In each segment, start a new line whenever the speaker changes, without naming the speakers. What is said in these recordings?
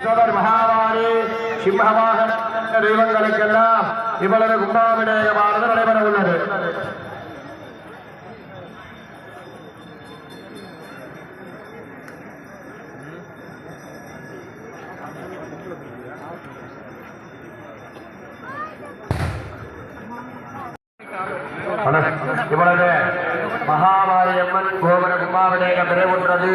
മഹാവാണി സിംഹവാഹന ദൈവങ്ങൾക്കെല്ലാം ഇവളൊരു കുംഭാഭിനയമാണ് നിലവിലുള്ളത് நிறைவுற்றது.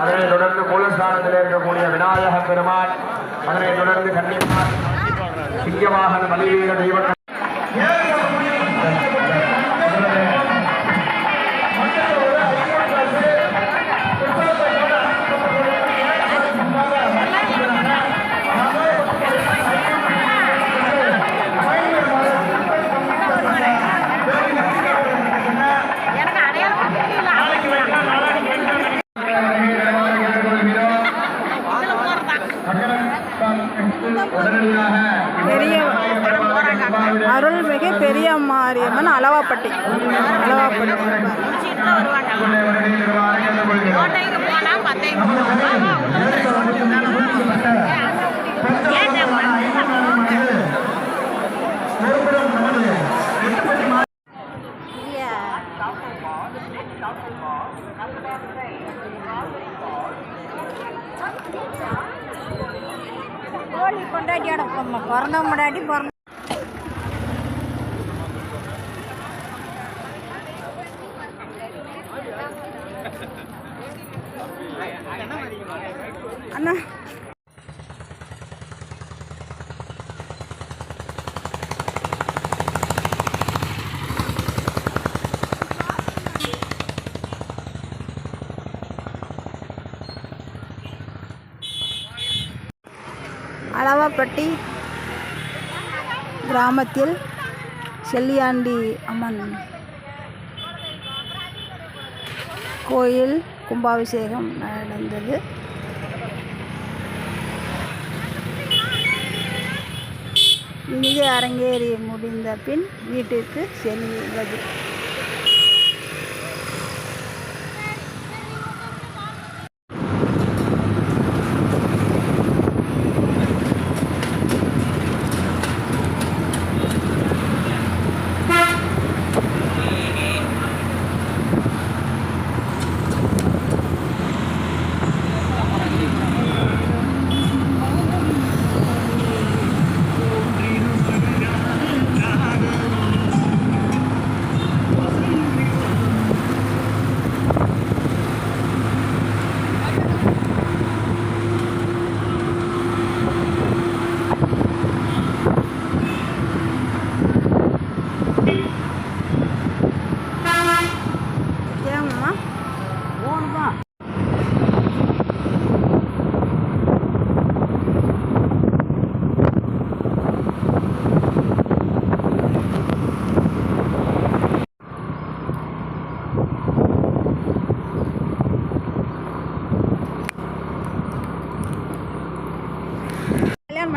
அதனைத் தொடர்ந்து மூலஸ்தானத்தில் இருக்கக்கூடிய விநாயக பெருமான் அதனைத் தொடர்ந்து கண்டிப்பாக சிங்கமாக பலிவீர தெய்வங்கள்
மாரியம்மன் அளவாப்பட்டி அளவாப்பட்டி
சீட்டில் வருவாங்க கோட்டைக்கு
பிறந்த முன்னாடி பிறந்த அண்ணா. அளவாப்பட்டி கிராமத்தில் செல்லியாண்டி அம்மன் கோயில் கும்பாபிஷேகம் நடந்தது. இங்கு அரங்கேறி முடிந்த பின் வீட்டிற்கு செல்வது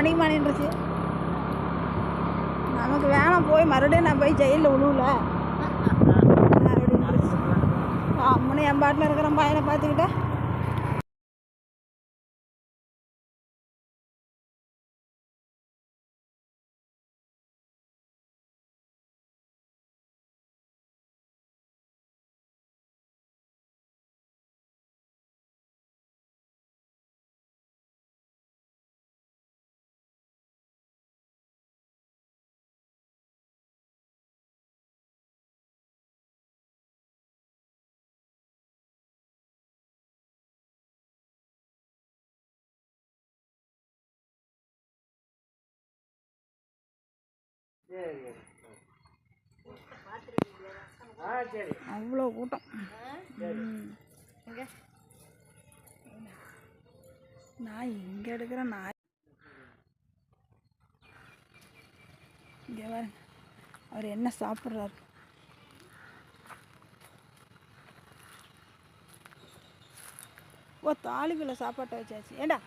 பண்ணிக்க மாட்டேன்ருச்சு நமக்கு வேணாம் போய் மறுபடியும் நான் போய் ஜெயிலில் விழுவல அப்படின்னுச்சு அம்மனு என் பாட்டில் இருக்கிற பையனை அவ்வளோ கூட்டம். நான் இங்கே எடுக்கிற நாய். இங்கே பாருங்க. அவர் என்ன சாப்பிட்றாரு? ஓ தாலிக்குள்ள சாப்பாட்டை வச்சாச்சு. ஏண்டா?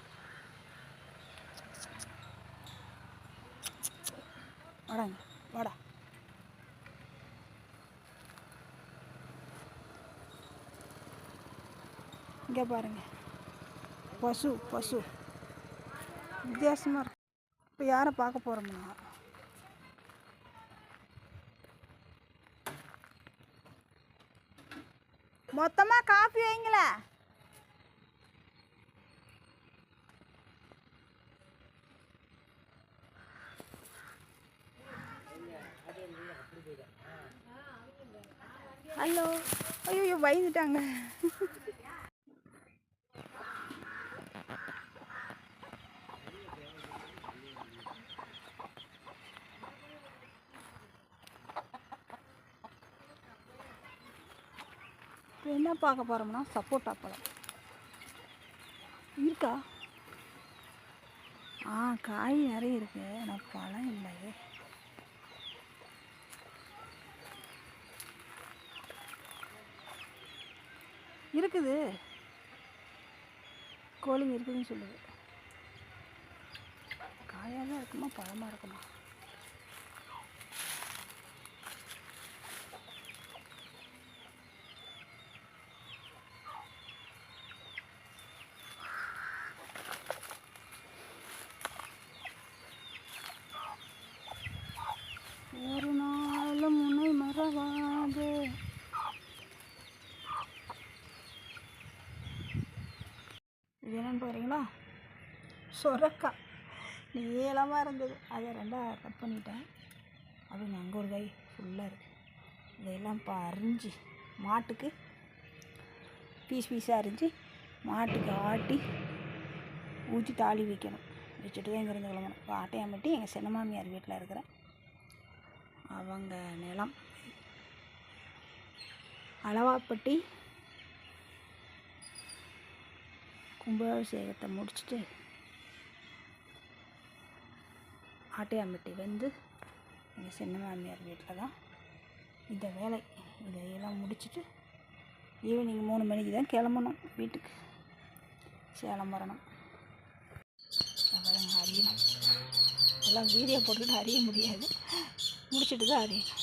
வாடாங்க வாடா. இங்கே பாருங்க. பசு பசு. வித்தியாசமாக இருக்கு. இப்போ யாரை பார்க்க போகிறோம்னா மொத்தமாக காஃபி வைங்களேன். ஹலோ. ஐயோ பயந்துட்டாங்க. இப்போ என்ன பார்க்க போகிறோம்னா சப்போட்டா பழம். இருக்கா? ஆ காய் நிறைய இருக்கு. ஆனால் பழம் இல்லையே. இருக்குது. கோழிங்க இருக்குதுன்னு சொல்லுது. காயாக தான் இருக்குமா? பழமாக இருக்குமா? சொரக்காய் நீளமாக இருந்தது. அதை ரெண்டாக கட் பண்ணிட்டேன். அப்படிங்க அங்கே ஒரு கை ஃபுல்லாக இருக்குது இதையெல்லாம் இப்போ அரிஞ்சு மாட்டுக்கு பீஸ் பீஸாக அரிஞ்சு மாட்டுக்கு ஆட்டி ஊற்றி தாலி வைக்கணும். வச்சுட்டு தான் இங்கேருந்து கிளம்பணும். இப்போ ஆட்டையாம்பட்டி எங்கள் சின்ன மாமியார் வீட்டில் இருக்கிறேன் அவங்க நிலம். அளவாப்பட்டி கும்பாபிஷேகத்தை முடிச்சுட்டு ஆட்டையாம்பட்டி வந்து எங்கள் சின்ன மாமியார் வீட்டில் தான் இந்த வேலை. இதையெல்லாம் முடிச்சுட்டு ஈவினிங் மூணு மணிக்கு தான் கிளம்பணும் வீட்டுக்கு. சேலம் வரணும். அவ்வளோங்க அறியணும் எல்லாம் வீடியோ போட்டுக்கிட்டு அறிய முடியாது. முடிச்சுட்டு தான் அறியணும்